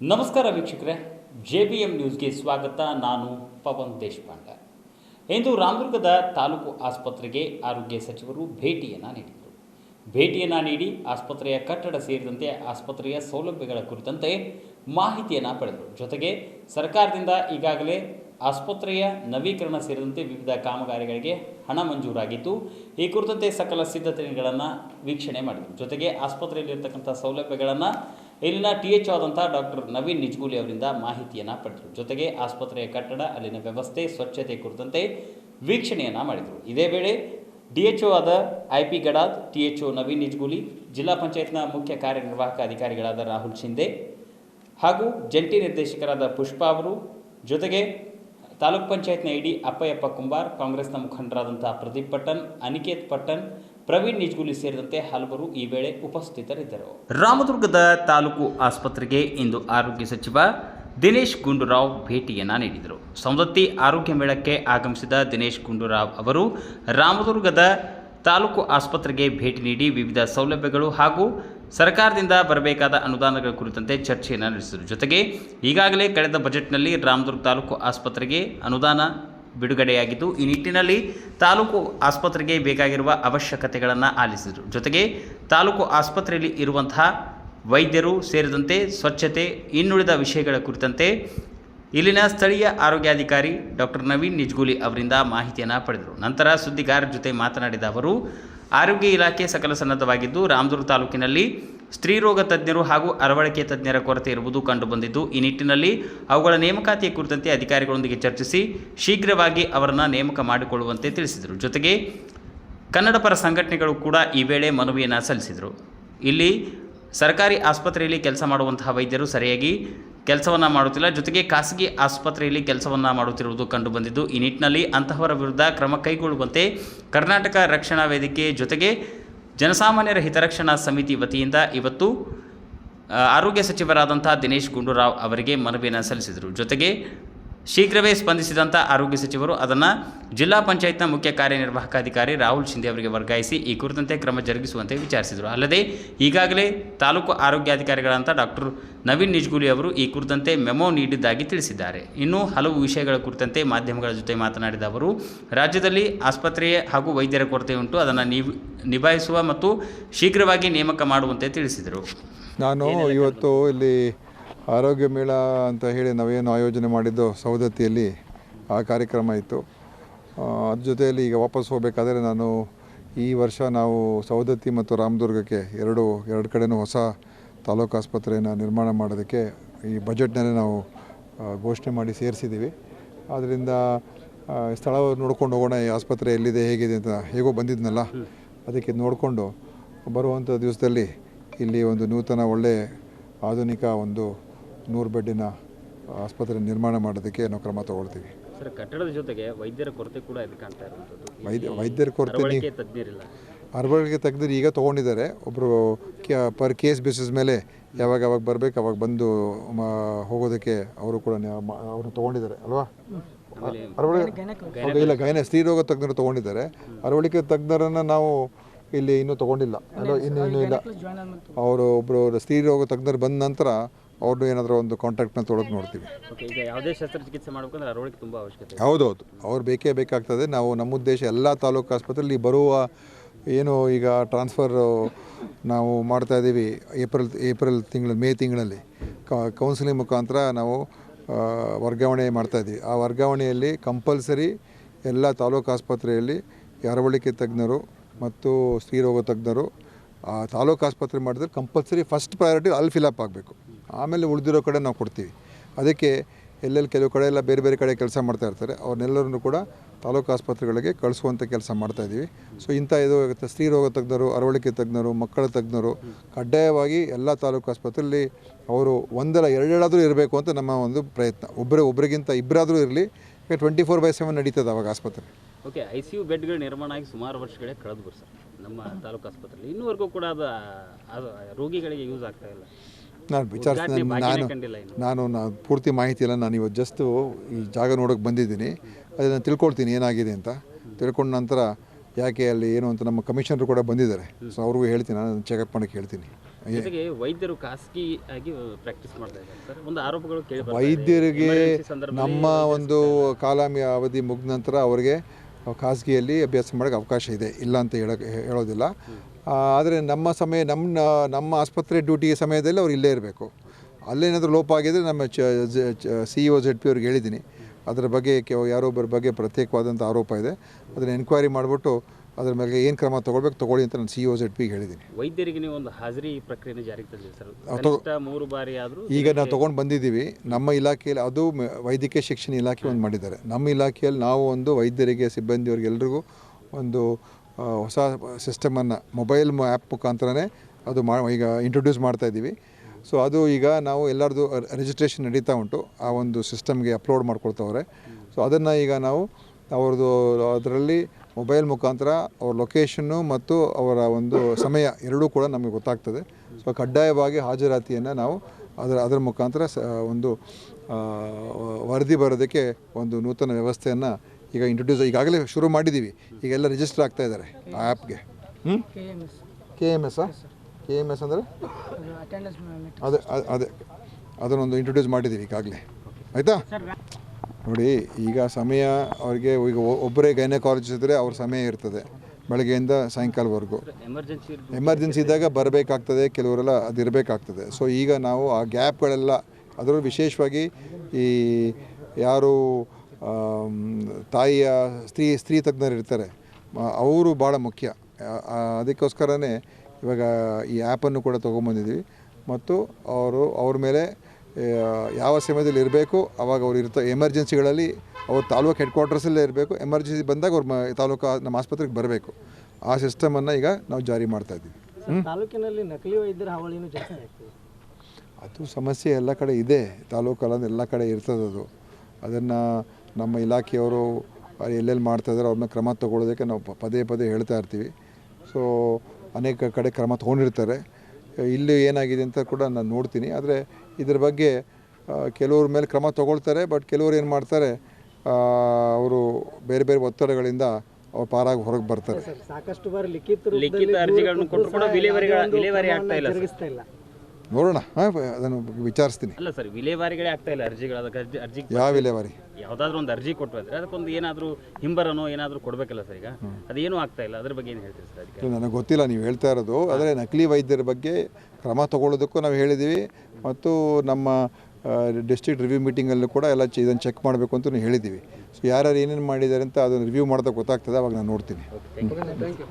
ನಮಸ್ಕಾರ ವೀಕ್ಷಕರೇ J B M ನ್ಯೂಸ್ಗೆ ಸ್ವಾಗತ. ನಾನು ಪವನ್ ದೇಶಪಾಂಡೆ. ಇಂದು ರಾಮದುರ್ಗದ ತಾಲೂಕು ಆಸ್ಪತ್ರೆಗೆ ಆರೋಗ್ಯ ಸಚಿವರು ಭೇಟಿಯನ್ನು ನೀಡಿದರು. ಭೇಟಿಯನ್ನು ನೀಡಿ ಆಸ್ಪತ್ರೆಯ ಕಟ್ಟಡ ಸೇರಿದಂತೆ ಆಸ್ಪತ್ರೆಯ ಸೌಲಭ್ಯಗಳ ಕುರಿತಂತೆ ಮಾಹಿತಿಯನ್ನು ಪಡೆದರು. ಜೊತೆಗೆ ಸರ್ಕಾರದಿಂದ ಈಗಾಗಲೇ ಆಸ್ಪತ್ರೆಯ ನವೀಕರಣ ಸೇರಿದಂತೆ ವಿವಿಧ ಕಾಮಗಾರಿಗಳಿಗೆ ಹಣ ಮಂಜೂರಾಗಿದ್ದು, ಈ ಕುರಿತಂತೆ ಸಕಲ ಸಿದ್ಧತೆಗಳನ್ನು ವೀಕ್ಷಣೆ ಮಾಡಿದರು. ಜೊತೆಗೆ ಆಸ್ಪತ್ರೆಯಲ್ಲಿರ್ತಕ್ಕಂಥ ಸೌಲಭ್ಯಗಳನ್ನು ಇಲ್ಲಿನ ಟಿ ಎಚ್ ಆದಂಥ ಡಾಕ್ಟರ್ ನವೀನ್ ನಿಜ್ಗೂಲಿ ಅವರಿಂದ ಮಾಹಿತಿಯನ್ನು ಪಡೆದರು. ಜೊತೆಗೆ ಆಸ್ಪತ್ರೆಯ ಕಟ್ಟಡ, ಅಲ್ಲಿನ ವ್ಯವಸ್ಥೆ, ಸ್ವಚ್ಛತೆ ಕುರಿತಂತೆ ವೀಕ್ಷಣೆಯನ್ನು ಮಾಡಿದರು. ಇದೇ ವೇಳೆ ಡಿ ಎಚ್ ಒ ಆದ I P Gadad, T H O Naveen Nijguli, ಜಿಲ್ಲಾ ಪಂಚಾಯತ್ನ ಮುಖ್ಯ ಕಾರ್ಯನಿರ್ವಾಹಕ ಅಧಿಕಾರಿಗಳಾದ ರಾಹುಲ್ ಶಿಂದೆ ಹಾಗೂ ಜಂಟಿ ನಿರ್ದೇಶಕರಾದ ಪುಷ್ಪ ಅವರು, ಜೊತೆಗೆ ತಾಲೂಕ್ ಪಂಚಾಯತ್ನ ಇಡಿ ಅಪ್ಪಯ್ಯಪ್ಪ ಕುಂಬಾರ್, ಕಾಂಗ್ರೆಸ್ನ ಮುಖಂಡರಾದಂಥ ಪ್ರದೀಪ್ ಪಟ್ಟಣ್ ಅನಿಕೇತ್ ಪಟ್ಟಣ್ ಪ್ರವೀಣ್ ನಿಜ್ಗುಲಿ ಸೇರಿದಂತೆ ಹಲವರು ಈ ವೇಳೆ ಉಪಸ್ಥಿತರಿದ್ದರು. ರಾಮದುರ್ಗದ ತಾಲೂಕು ಆಸ್ಪತ್ರೆಗೆ ಇಂದು ಆರೋಗ್ಯ ಸಚಿವ ದಿನೇಶ್ ಗುಂಡೂರಾವ್ ಭೇಟಿಯನ್ನ ನೀಡಿದರು. ಸೌದತ್ತಿ ಆರೋಗ್ಯ ಮೇಳಕ್ಕೆ ಆಗಮಿಸಿದ ದಿನೇಶ್ ಗುಂಡೂರಾವ್ ಅವರು ರಾಮದುರ್ಗದ ತಾಲೂಕು ಆಸ್ಪತ್ರೆಗೆ ಭೇಟಿ ನೀಡಿ ವಿವಿಧ ಸೌಲಭ್ಯಗಳು ಹಾಗೂ ಸರ್ಕಾರದಿಂದ ಬರಬೇಕಾದ ಅನುದಾನಗಳ ಕುರಿತಂತೆ ಚರ್ಚೆಯನ್ನು ನಡೆಸಿದರು. ಜೊತೆಗೆ ಈಗಾಗಲೇ ಕಳೆದ ಬಜೆಟ್ನಲ್ಲಿ ರಾಮದುರ್ಗ ತಾಲೂಕು ಆಸ್ಪತ್ರೆಗೆ ಅನುದಾನ ಬಿಡುಗಡೆಯಾಗಿದ್ದು, ಈ ನಿಟ್ಟಿನಲ್ಲಿ ತಾಲೂಕು ಆಸ್ಪತ್ರೆಗೆ ಬೇಕಾಗಿರುವ ಅವಶ್ಯಕತೆಗಳನ್ನು ಆಲಿಸಿದರು. ಜೊತೆಗೆ, ತಾಲೂಕು ಆಸ್ಪತ್ರೆಯಲ್ಲಿ ಇರುವಂತಹ ವೈದ್ಯರು ಸೇರಿದಂತೆ ಸ್ವಚ್ಛತೆ, ಇನ್ನುಳಿದ ವಿಷಯಗಳ ಕುರಿತಂತೆ ಇಲ್ಲಿನ ಸ್ಥಳೀಯ ಆರೋಗ್ಯಾಧಿಕಾರಿ ಡಾಕ್ಟರ್ ನವೀನ್ ನಿಜ್ಗೂಲಿ ಅವರಿಂದ ಮಾಹಿತಿಯನ್ನು ಪಡೆದರು. ನಂತರ ಸುದ್ದಿಗಾರರ ಜೊತೆ ಮಾತನಾಡಿದ ಅವರು, ಆರೋಗ್ಯ ಇಲಾಖೆ ಸಕಲ ಸನ್ನದ್ಧವಾಗಿದ್ದು, ರಾಮದುರ್ಗ ತಾಲೂಕಿನಲ್ಲಿ ಸ್ತ್ರೀರೋಗ ತಜ್ಞರು ಹಾಗೂ ಅರವಳಿಕೆ ತಜ್ಞರ ಕೊರತೆ ಇರುವುದು ಕಂಡುಬಂದಿದ್ದು, ಈ ನಿಟ್ಟಿನಲ್ಲಿ ಅವುಗಳ ನೇಮಕಾತಿಯ ಕುರಿತಂತೆ ಅಧಿಕಾರಿಗಳೊಂದಿಗೆ ಚರ್ಚಿಸಿ ಶೀಘ್ರವಾಗಿ ಅವರನ್ನು ನೇಮಕ ಮಾಡಿಕೊಳ್ಳುವಂತೆ ತಿಳಿಸಿದರು. ಜೊತೆಗೆ ಕನ್ನಡ ಪರ ಸಂಘಟನೆಗಳು ಕೂಡ ಈ ವೇಳೆ ಮನವಿಯನ್ನು ಸಲ್ಲಿಸಿದರು. ಇಲ್ಲಿ ಸರ್ಕಾರಿ ಆಸ್ಪತ್ರೆಯಲ್ಲಿ ಕೆಲಸ ಮಾಡುವಂತಹ ವೈದ್ಯರು ಸರಿಯಾಗಿ ಕೆಲಸವನ್ನು ಮಾಡುತ್ತಿಲ್ಲ. ಜೊತೆಗೆ ಖಾಸಗಿ ಆಸ್ಪತ್ರೆಯಲ್ಲಿ ಕೆಲಸವನ್ನು ಮಾಡುತ್ತಿರುವುದು ಕಂಡುಬಂದಿದ್ದು, ಈ ನಿಟ್ಟಿನಲ್ಲಿ ಅಂತಹವರ ವಿರುದ್ಧ ಕ್ರಮ ಕೈಗೊಳ್ಳುವಂತೆ ಕರ್ನಾಟಕ ರಕ್ಷಣಾ ವೇದಿಕೆ ಜೊತೆಗೆ ಜನಸಾಮಾನ್ಯರ ಹಿತರಕ್ಷಣಾ ಸಮಿತಿ ವತಿಯಿಂದ ಇವತ್ತು ಆರೋಗ್ಯ ಸಚಿವರಾದಂಥ ದಿನೇಶ್ ಗುಂಡೂರಾವ್ ಅವರಿಗೆ ಮನವಿಯನ್ನು ಸಲ್ಲಿಸಿದರು. ಜೊತೆಗೆ ಶೀಘ್ರವೇ ಸ್ಪಂದಿಸಿದಂಥ ಆರೋಗ್ಯ ಸಚಿವರು ಅದನ್ನು ಜಿಲ್ಲಾ ಪಂಚಾಯತ್ನ ಮುಖ್ಯ ಕಾರ್ಯನಿರ್ವಾಹಕ ಅಧಿಕಾರಿ ರಾಹುಲ್ ಶಿಂದೆ ಅವರಿಗೆ ವರ್ಗಾಯಿಸಿ ಈ ಕುರಿತಂತೆ ಕ್ರಮ ಜರುಗಿಸುವಂತೆ ವಿಚಾರಿಸಿದರು. ಅಲ್ಲದೆ ಈಗಾಗಲೇ ತಾಲೂಕು ಆರೋಗ್ಯಾಧಿಕಾರಿಗಳಂತ ಡಾಕ್ಟರ್ ನವೀನ್ ನಿಜ್ಗುಲಿ ಅವರು ಈ ಕುರಿತಂತೆ ಮೆಮೊ ನೀಡಿದ್ದಾಗಿ ತಿಳಿಸಿದ್ದಾರೆ. ಇನ್ನು ಹಲವು ವಿಷಯಗಳ ಕುರಿತಂತೆ ಮಾಧ್ಯಮಗಳ ಜೊತೆ ಮಾತನಾಡಿದ ಅವರು ರಾಜ್ಯದಲ್ಲಿ ಆಸ್ಪತ್ರೆ ಹಾಗೂ ವೈದ್ಯರ ಕೊರತೆ ಉಂಟು ಅದನ್ನು ನಿವ್ ನಿಭಾಯಿಸುವ ಮತ್ತು ಶೀಘ್ರವಾಗಿ ನೇಮಕ ಮಾಡುವಂತೆ ತಿಳಿಸಿದರು. ನಾನು ಇವತ್ತು ಇಲ್ಲಿ ಆರೋಗ್ಯ ಮೇಳ ಅಂತ ಹೇಳಿ ನಾವೇನು ಆಯೋಜನೆ ಮಾಡಿದ್ದು ಸವದತ್ತಿಯಲ್ಲಿ ಆ ಕಾರ್ಯಕ್ರಮ ಇತ್ತು. ಅದ್ರ ಜೊತೆಯಲ್ಲಿ ಈಗ ವಾಪಸ್ ಹೋಗಬೇಕಾದ್ರೆ ನಾನು ಈ ವರ್ಷ ನಾವು ಸವದತ್ತಿ ಮತ್ತು ರಾಮದುರ್ಗಕ್ಕೆ ಎರಡು ಎರಡು ಕಡೆನೂ ಹೊಸ ತಾಲೂಕು ಆಸ್ಪತ್ರೆಯನ್ನು ನಿರ್ಮಾಣ ಮಾಡೋದಕ್ಕೆ ಈ ಬಜೆಟ್ನಲ್ಲೇ ನಾವು ಘೋಷಣೆ ಮಾಡಿ ಸೇರಿಸಿದ್ದೀವಿ. ಆದ್ದರಿಂದ ಸ್ಥಳ ನೋಡ್ಕೊಂಡು ಹೋಗೋಣ, ಈ ಆಸ್ಪತ್ರೆ ಎಲ್ಲಿದೆ, ಹೇಗಿದೆ ಅಂತ ಹೇಗೋ ಬಂದಿದ್ನಲ್ಲ, ಅದಕ್ಕೆ ನೋಡಿಕೊಂಡು ಬರುವಂಥ ದಿವಸದಲ್ಲಿ ಇಲ್ಲಿ ಒಂದು ನೂತನ ಒಳ್ಳೆ ಆಧುನಿಕ ಒಂದು ನೂರು ಬೆಡ್ಡಿನ ಆಸ್ಪತ್ರೆ ನಿರ್ಮಾಣ ಮಾಡೋದಕ್ಕೆ ನಾವು ಕ್ರಮ ತಗೊಳ್ತೀವಿ. ಸರ್ ಕಟ್ಟಡದ ಜೊತೆಗೆ ವೈದ್ಯರ ಕೊರತೆ ಕೂಡ ಇಲ್ಲಿ ಕಾಣ್ತಾ ಇರುವಂಥದ್ದು. ವೈದ್ಯ ವೈದ್ಯರ ಕೊರತೆ ತಜ್ಞರಿಲ್ಲ. ಅರವಳಿಗೆ ತೆಗೆದ್ರೆ ಈಗ ತೊಗೊಂಡಿದ್ದಾರೆ. ಒಬ್ಬರು ಪರ್ ಕೇಸ್ ಬೇಸಿಸ್ ಮೇಲೆ ಯಾವಾಗ ಯಾವಾಗ ಬರಬೇಕು ಅವಾಗ ಬಂದು ಮ- ಹೋಗೋದಕ್ಕೆ ಅವರು ಕೂಡ ಅವ್ರನ್ನ ತೊಗೊಂಡಿದ್ದಾರೆ. ಅಲ್ವಾ? ಅರವಳಿಕೆ ಇಲ್ಲ ಗೈನ ಸ್ತ್ರೀರೋಗ ತಜ್ಞರು ತೊಗೊಂಡಿದ್ದಾರೆ. ಅರವಳಿಕೆ ತಜ್ಞರನ್ನು ನಾವು ಇಲ್ಲಿ ಇನ್ನೂ ತೊಗೊಂಡಿಲ್ಲ. ಅಲ್ವಾ? ಇನ್ನೂ ಇನ್ನೂ ಇಲ್ಲ. ಅವರು ಒಬ್ಬರು ಸ್ತ್ರೀರೋಗ ತಜ್ಞರು ಬಂದ ನಂತರ ಅವ್ರದ್ದು ಏನಾದರೂ ಒಂದು ಕಾಂಟ್ಯಾಕ್ಟ್ನ ತೊಗೊಳಕ್ಕೆ ನೋಡ್ತೀವಿ. ಓಕೆ ಈಗ ಯಾವುದೇ ಶಸ್ತ್ರಚಿಕಿತ್ಸೆ ಮಾಡಬೇಕಂದ್ರೆ ಅರವಳಿಕೆ ತುಂಬ ಅವಶ್ಯಕತೆ ಹೌದೌದು. ಅವ್ರು ಬೇಕೇ ಬೇಕಾಗ್ತದೆ. ನಾವು ನಮ್ಮ ಉದ್ದೇಶ ಎಲ್ಲ ತಾಲೂಕು ಆಸ್ಪತ್ರೆಯಲ್ಲಿ ಬರುವ ಏನು ಈಗ ಟ್ರಾನ್ಸ್ಫರ್ ನಾವು ಮಾಡ್ತಾ ಇದ್ದೀವಿ ಏಪ್ರಿಲ್ ಏಪ್ರಿಲ್ ತಿಂಗಳ ಮೇ ತಿಂಗಳಲ್ಲಿ. ಕೌನ್ಸಿಲಿಂಗ್ ಮುಖಾಂತರ ನಾವು ವರ್ಗಾವಣೆ ಮಾಡ್ತಾ ಇದ್ದೀವಿ ಆ ವರ್ಗಾವಣೆಯಲ್ಲಿ ಕಂಪಲ್ಸರಿ ಎಲ್ಲ ತಾಲೂಕು ಆಸ್ಪತ್ರೆಯಲ್ಲಿ ಅರವಳಿಕೆ ತಜ್ಞರು ಮತ್ತು ಸ್ತ್ರೀರೋಗ ತಜ್ಞರು ಆ ತಾಲೂಕು ಆಸ್ಪತ್ರೆ ಮಾಡಿದ್ರೆ ಕಂಪಲ್ಸರಿ ಫಸ್ಟ್ ಪ್ರಯಾರಿಟಿ ಅಲ್ಲಿ ಫಿಲಪ್ ಆಗಬೇಕು. ಆಮೇಲೆ ಉಳಿದಿರೋ ಕಡೆ ನಾವು ಕೊಡ್ತೀವಿ. ಅದಕ್ಕೆ ಎಲ್ಲೆಲ್ಲಿ ಕೆಲವು ಕಡೆ ಎಲ್ಲ ಬೇರೆ ಬೇರೆ ಕಡೆ ಕೆಲಸ ಮಾಡ್ತಾ ಇರ್ತಾರೆ, ಅವ್ರನ್ನೆಲ್ಲರನ್ನು ಕೂಡ ತಾಲೂಕು ಆಸ್ಪತ್ರೆಗಳಿಗೆ ಕಳಿಸುವಂಥ ಕೆಲಸ ಮಾಡ್ತಾ ಇದ್ದೀವಿ. ಸೊ ಇಂಥ ಇದು ಸ್ತ್ರೀ ಸ್ತ್ರೀರೋಗ ತಜ್ಞರು, ಅರವಳಿಕೆ ತಜ್ಞರು, ಮಕ್ಕಳ ತಜ್ಞರು, ಕಡ್ಡಾಯವಾಗಿ ಎಲ್ಲ ತಾಲೂಕು ಆಸ್ಪತ್ರೆಯಲ್ಲಿ ಅವರು ಒಂದಲ್ಲ ಎರಡೆರಡಾದರೂ ಇರಬೇಕು ಅಂತ ನಮ್ಮ ಒಂದು ಪ್ರಯತ್ನ. ಒಬ್ಬರೇ ಒಬ್ಬರಿಗಿಂತ ಇಬ್ಬರಾದರೂ ಇರಲಿ ಟ್ವೆಂಟಿ ಫೋರ್ ಬೈ ಸೆವೆನ್ ನಡೀತದೆ ಅವಾಗ ಆಸ್ಪತ್ರೆ. ಓಕೆ ಐ ಸಿ ಯು ಬೆಡ್ಗಳು ನಿರ್ಮಾಣ ಆಗಿ ಸುಮಾರು ವರ್ಷಗಳೇ ಕಳೆದು ಸರ್, ನಮ್ಮ ತಾಲೂಕು ಆಸ್ಪತ್ರೆಯಲ್ಲಿ. ಇನ್ನೂವರೆಗೂ ಕೂಡ ಅದು ರೋಗಿಗಳಿಗೆ ಯೂಸ್ ಆಗ್ತಾ ಇಲ್ಲ. ನಾನು ವಿಚಾರಿಸ್ತೀನಿ. ನಾನು ನಾನು ನಾನು ಪೂರ್ತಿ ಮಾಹಿತಿ ಇಲ್ಲ ನಾನು ಇವತ್ತು ಜಸ್ಟು ಈ ಜಾಗ ನೋಡೋಕೆ ಬಂದಿದ್ದೀನಿ. ಅದನ್ನು ತಿಳ್ಕೊಳ್ತೀನಿ ಏನಾಗಿದೆ ಅಂತ. ತಿಳ್ಕೊಂಡ ನಂತರ ಯಾಕೆ ಅಲ್ಲಿ ಏನು ಅಂತ ನಮ್ಮ ಕಮಿಷನರ್ ಕೂಡ ಬಂದಿದ್ದಾರೆ. ಸೊ ಅವ್ರಿಗೂ ಹೇಳ್ತೀನಿ ನಾನು ಚೆಕಪ್ ಮಾಡೋಕ್ಕೆ ಹೇಳ್ತೀನಿ. ವೈದ್ಯರು ಖಾಸಗಿ ಆಗಿ ಪ್ರಾಕ್ಟೀಸ್ ಮಾಡ್ತಾ ಇದ್ದಾರೆ ಒಂದು ಆರೋಪಗಳು ವೈದ್ಯರಿಗೆ ನಮ್ಮ ಒಂದು ಕಾಲಾಮಿ ಅವಧಿ ಮುಗಿದ ನಂತರ ಅವರಿಗೆ ಖಾಸಗಿಯಲ್ಲಿ ಅಭ್ಯಾಸ ಮಾಡೋಕ್ಕೆ ಅವಕಾಶ ಇದೆ. ಇಲ್ಲ ಅಂತ ಹೇಳೋಕೆ ಹೇಳೋದಿಲ್ಲ. ಆದರೆ ನಮ್ಮ ಸಮಯ ನಮ್ಮ ನಮ್ಮ ಆಸ್ಪತ್ರೆ ಡ್ಯೂಟಿ ಸಮಯದಲ್ಲಿ ಅವ್ರು ಇಲ್ಲೇ ಇರಬೇಕು. ಅಲ್ಲೇನಾದರೂ ಲೋಪ ಆಗಿದ್ರೆ ನಮ್ಮ ಚ C E O Z P ಅವ್ರಿಗೆ ಹೇಳಿದ್ದೀನಿ. ಅದರ ಬಗ್ಗೆ ಯಾರೋ ಯಾರೊಬ್ಬರ ಬಗ್ಗೆ ಪ್ರತ್ಯೇಕವಾದಂಥ ಆರೋಪ ಇದೆ. ಅದನ್ನು ಎನ್ಕ್ವೈರಿ ಮಾಡಿಬಿಟ್ಟು ಅದ್ರ ಮೇಲೆ ಏನು ಕ್ರಮ ತೊಗೊಳ್ಬೇಕು ತೊಗೊಳ್ಳಿ ಅಂತ ನಾನು ಸಿ ಒ ಜೆಡ್ ಪಿಗೆ ಹೇಳಿದ್ದೀನಿ. ವೈದ್ಯರಿಗೆ ನೀವು ಒಂದು ಹಾಜರಿ ಪ್ರಕ್ರಿಯೆ ಜಾರಿಗೆ ತಂದಿದೆ ಸರ್. ಮೂರು ಬಾರಿ ಆದರೂ ಈಗ ನಾವು ತೊಗೊಂಡು ಬಂದಿದ್ದೀವಿ. ನಮ್ಮ ಇಲಾಖೆಯಲ್ಲಿ ಅದು ವೈದ್ಯಕೀಯ ಶಿಕ್ಷಣ ಇಲಾಖೆ ಒಂದು ಮಾಡಿದ್ದಾರೆ. ನಮ್ಮ ಇಲಾಖೆಯಲ್ಲಿ ನಾವು ಒಂದು ವೈದ್ಯರಿಗೆ ಸಿಬ್ಬಂದಿಯವ್ರಿಗೆಲ್ರಿಗೂ ಒಂದು ಹೊಸ ಸಿಸ್ಟಮನ್ನು ಮೊಬೈಲ್ ಆ್ಯಪ್ ಮುಖಾಂತರನೇ ಅದು ಮಾ ಈಗ ಇಂಟ್ರೊಡ್ಯೂಸ್ ಮಾಡ್ತಾ ಇದ್ದೀವಿ. ಸೊ ಅದು ಈಗ ನಾವು ಎಲ್ಲರದು ರಿಜಿಸ್ಟ್ರೇಷನ್ ನಡೀತಾ ಉಂಟು. ಆ ಒಂದು ಸಿಸ್ಟಮ್ಗೆ ಅಪ್ಲೋಡ್ ಮಾಡ್ಕೊಳ್ತವ್ರೆ. ಸೊ ಅದನ್ನು ಈಗ ನಾವು ಅವ್ರದ್ದು ಅದರಲ್ಲಿ ಮೊಬೈಲ್ ಮುಖಾಂತರ ಅವ್ರ ಲೊಕೇಶನ್ನು ಮತ್ತು ಅವರ ಒಂದು ಸಮಯ ಎರಡೂ ಕೂಡ ನಮಗೆ ಗೊತ್ತಾಗ್ತದೆ. ಸೊ ಕಡ್ಡಾಯವಾಗಿ ಹಾಜರಾತಿಯನ್ನು ನಾವು ಅದರ ಅದರ ಮುಖಾಂತರ ಸ ಒಂದು ವರದಿ ಬರೋದಕ್ಕೆ ಒಂದು ನೂತನ ವ್ಯವಸ್ಥೆಯನ್ನು ಈಗ ಇಂಟ್ರೊಡ್ಯೂಸ್ ಈಗಾಗಲೇ ಶುರು ಮಾಡಿದ್ದೀವಿ. ಈಗೆಲ್ಲ ರಿಜಿಸ್ಟರ್ ಆಗ್ತಾ ಇದ್ದಾರೆ ಆ ಆ್ಯಪ್ಗೆ ಹ್ಞೂ K M S K M ಎಸ್ಸಾ K M S ಅಂದರೆ? ಅಟೆಂಡೆನ್ಸ್ ಅದೇ ಅದ್- ಅದೇ. ಅದನ್ನೊಂದು ಇಂಟ್ರೊಡ್ಯೂಸ್ ಮಾಡಿದ್ದೀವಿ ಈಗಾಗಲೇ. ಆಯಿತಾ? ನೋಡಿ ಈಗ ಸಮಯ ಅವರಿಗೆ ಈಗ ಒಬ್ಬರೇ ಗೈನಕಾಲಜಿಸ್ಟ್ ಇದ್ದರೆ ಅವ್ರ ಸಮಯ ಇರ್ತದೆ. ಬೆಳಗ್ಗೆಯಿಂದ ಸಾಯಂಕಾಲವರೆಗೂ. ಎಮರ್ಜೆನ್ಸಿ ಎಮರ್ಜೆನ್ಸಿ ಇದ್ದಾಗ ಬರಬೇಕಾಗ್ತದೆ ಕೆಲವರೆಲ್ಲ ಅದು ಇರಬೇಕಾಗ್ತದೆ. ಸೊ ಈಗ ನಾವು ಆ ಗ್ಯಾಪ್ಗಳೆಲ್ಲ ಅದರಲ್ಲೂ ವಿಶೇಷವಾಗಿ ಈ ಯಾರು ತಾಯಿಯ ಸ್ತ್ರೀ ಸ್ತ್ರೀ ತಜ್ಞರು ಇರ್ತಾರೆ ಅವರು ಭಾಳ ಮುಖ್ಯ. ಅದಕ್ಕೋಸ್ಕರನೇ ಇವಾಗ ಈ ಆ್ಯಪನ್ನು ಕೂಡ ತೊಗೊಂಬಂದಿದ್ದೀವಿ. ಮತ್ತು ಅವರು ಅವ್ರ ಮೇಲೆ ಯಾವ ಸಮಯದಲ್ಲಿ ಇರಬೇಕು ಅವಾಗ ಅವ್ರು ಇರ್ತ ಎಮರ್ಜೆನ್ಸಿಗಳಲ್ಲಿ ಅವ್ರು ತಾಲೂಕು ಹೆಡ್ ಕ್ವಾರ್ಟರ್ಸಲ್ಲೇ ಇರಬೇಕು. ಎಮರ್ಜೆನ್ಸಿ ಬಂದಾಗ ಅವ್ರ ಮ ತಾಲೂಕು ನಮ್ಮ ಆಸ್ಪತ್ರೆಗೆ ಬರಬೇಕು. ಆ ಸಿಸ್ಟಮನ್ನು ಈಗ ನಾವು ಜಾರಿ ಮಾಡ್ತಾ ಇದ್ದೀವಿ. ತಾಲೂಕಿನಲ್ಲಿ ನಕಲಿ ವೈದ್ಯರ ಹಾವಳಿನೂ ಜಾಸ್ತಿ ಆಗ್ತದೆ. ಅದು ಸಮಸ್ಯೆ ಎಲ್ಲ ಕಡೆ ಇದೆ. ತಾಲೂಕಲ್ಲ ಎಲ್ಲ ಕಡೆ ಇರ್ತದದು. ಅದು ಅದನ್ನು ನಮ್ಮ ಇಲಾಖೆಯವರು ಎಲ್ಲೆಲ್ಲಿ ಮಾಡ್ತಾ ಇದ್ದಾರೆ ಅವ್ರನ್ನ ಕ್ರಮ ತಗೊಳ್ಳೋದಕ್ಕೆ ನಾವು ಪದೇ ಪದೇ ಹೇಳ್ತಾ ಇರ್ತೀವಿ. ಸೊ ಅನೇಕ ಕಡೆ ಕ್ರಮ ತೊಗೊಂಡಿರ್ತಾರೆ. ಇಲ್ಲಿ ಏನಾಗಿದೆ ಅಂತ ಕೂಡ ನಾನು ನೋಡ್ತೀನಿ. ಆದರೆ ಇದ್ರ ಬಗ್ಗೆ ಕೆಲವ್ರ ಮೇಲೆ ಕ್ರಮ ತೊಗೊಳ್ತಾರೆ ಬಟ್ ಕೆಲವರು ಏನು ಮಾಡ್ತಾರೆ ಅವರು ಬೇರೆ ಬೇರೆ ಒತ್ತಡಗಳಿಂದ ಅವ್ರು ಪಾರಾಗಿ ಹೊರಗೆ ಬರ್ತಾರೆ. ಸರ್ ಸಾಕಷ್ಟು ಬಾರಿ ಲಿಖಿತ ಲಿಖಿತ ಅರ್ಜಿಗಳನ್ನು ಕೊಟ್ಟರು ಕೂಡ ವಿಲೇವಾರಿ ವಿಲೇವಾರಿ ಆಗ್ತಾ ಇಲ್ಲ ತಿರುಗಿಸ್ತಾ ಇಲ್ಲ. ನೋಡೋಣ ಹಾಂ ಅದನ್ನು ವಿಚಾರಿಸ್ತೀನಿ. ಅಲ್ಲ ಸರ್ ವಿಲೇವಾರಿಗಳೇ ಆಗ್ತಾ ಇಲ್ಲ ಅರ್ಜಿಗಳು ಅದಕ್ಕೆ ಅರ್ಜಿ ಅರ್ಜಿಗೆ ಯಾವ ವಿಲೇವಾರಿ? ಯಾವುದಾದ್ರೂ ಒಂದು ಅರ್ಜಿ ಕೊಟ್ಟು ಅದಕ್ಕೆ ಅದಕ್ಕೊಂದು ಏನಾದರೂ ಹಿಂಬರನೋ ಏನಾದರೂ ಕೊಡಬೇಕಲ್ಲ ಸರ್ ಈಗ? ಅದೇನೂ ಆಗ್ತಾ ಇಲ್ಲ ಅದ್ರ ಬಗ್ಗೆ ಏನು ಹೇಳ್ತೀರಿ ಸರ್ ಅದಕ್ಕೆ? ನನಗೆ ಗೊತ್ತಿಲ್ಲ ನೀವು ಹೇಳ್ತಾ ಇರೋದು. ಆದರೆ ನಕಲಿ ವೈದ್ಯರ ಬಗ್ಗೆ ಕ್ರಮ ತಗೊಳ್ಳೋದಕ್ಕೂ ನಾವು ಹೇಳಿದ್ದೀವಿ ಮತ್ತು ನಮ್ಮ ಡಿಸ್ಟ್ರಿಕ್ಟ್ ರಿವ್ಯೂ ಮೀಟಿಂಗಲ್ಲೂ ಕೂಡ ಎಲ್ಲ ಚೆ- ಇದನ್ನು ಚೆಕ್ ಮಾಡಬೇಕು ಅಂತ ಹೇಳಿದ್ದೀವಿ ಸೊ ಯಾರ್ಯಾರು ಏನೇನು ಮಾಡಿದ್ದಾರೆ ಅಂತ ಅದನ್ನು ರಿವ್ಯೂ ಮಾಡಿದಾಗ ಗೊತ್ತಾಗ್ತದೆ ಅವಾಗ ನಾನು ನೋಡ್ತೀನಿ. Thank you